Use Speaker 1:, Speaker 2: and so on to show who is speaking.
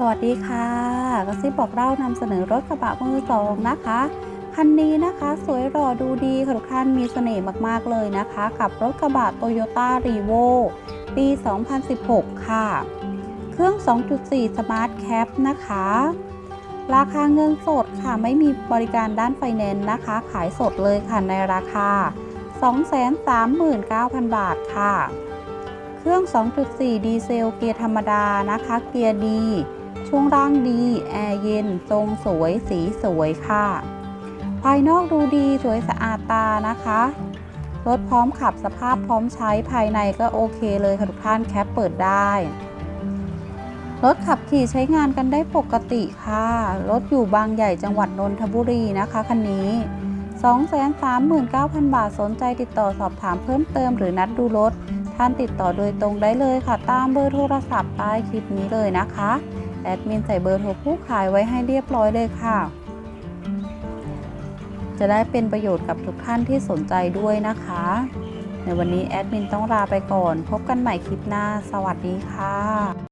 Speaker 1: สวัสดีค่ะกระซิบบอกเล่านำเสนอรถกระบะมือสองนะคะ คันนี้นะคะสวยหล่อดูดีค่ะทุกท่านมีเสน่ห์มากๆเลยนะคะ กับรถกระบะ Toyota r e v o ปี 2016 ค่ะ เครื่อง 2.4 Smart Cap นะคะ ราคาเงินสดค่ะไม่มีบริการด้านไฟแนนซ์นะคะ ขายสดเลยค่ะในราคา 239,000 บาทค่ะ ครื่อง 2.4 ดีเซล เกียร์ธรรมดานะคะ เกียร์ดี ช่วงล่างดี แอร์เย็น ทรงสวย สีสวยค่ะ ภายนอกดูดีสวยสะอาดตานะคะ รถพร้อมขับสภาพพร้อมใช้ภายในก็โอเคเลยค่ะทุกท่านแคปเปิดได้ รถขับขี่ใช้งานกันได้ปกติค่ะ รถอยู่บางใหญ่จังหวัดนนทบุรีนะคะคันนี้239,000 บาทสนใจติดต่อสอบถามเพิ่มเติมหรือนัดดูรถ ท่านติดต่อโดยตรงได้เลยค่ะ ตามเบอร์โทรศัพท์ใต้คลิปนี้เลยนะคะแอดมินใส่เบอร์โทรผู้ขายไว้ให้เรียบร้อยเลยค่ะ จะได้เป็นประโยชน์กับทุกท่านที่สนใจด้วยนะคะ ในวันนี้แอดมินต้องลาไปก่อน พบกันใหม่คลิปหน้า สวัสดีค่ะ